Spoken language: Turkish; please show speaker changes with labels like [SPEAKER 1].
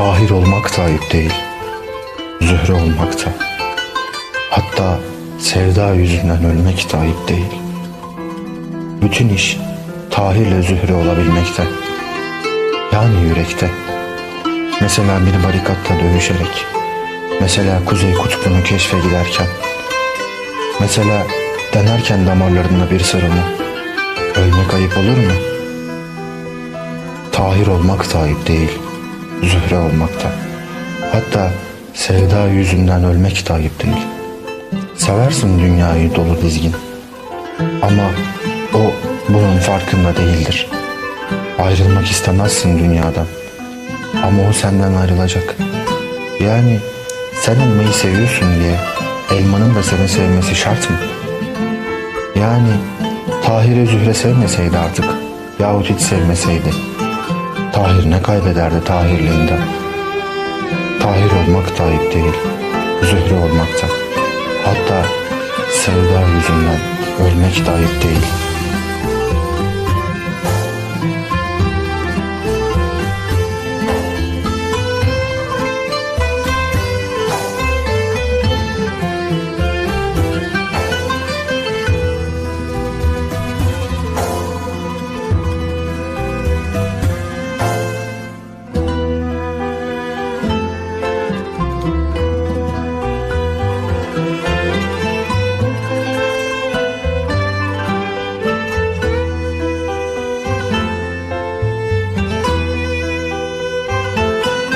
[SPEAKER 1] Tahir olmak da ayıp değil. Zühre olmak da. Hatta sevda yüzünden ölmek de ayıp değil. Bütün iş Tahir'le Zühre olabilmekte. Yani yürekte. Mesela bir barikatta dövüşerek. Mesela Kuzey Kutbu'nu keşfe giderken. Mesela denerken damarlarında bir sarımı. Ölmek ayıp olur mu? Tahir olmak da ayıp değil. Zühre olmak da. Hatta sevda yüzünden ölmek de ayıp değil. Seversin dünyayı dolu dizgin. Ama o bunun farkında değildir. Ayrılmak istemezsin dünyadan. Ama o senden ayrılacak. Yani sen elmayı seviyorsun diye elmanın da seni sevmesi şart mı? Yani Tahir'i Zühre sevmeseydi artık yahut hiç sevmeseydi Tahir ne kaybederdi Tahirliğinden? Tahir olmak da değil, Zühre olmak. Hatta sevda yüzünden ölmek de değil.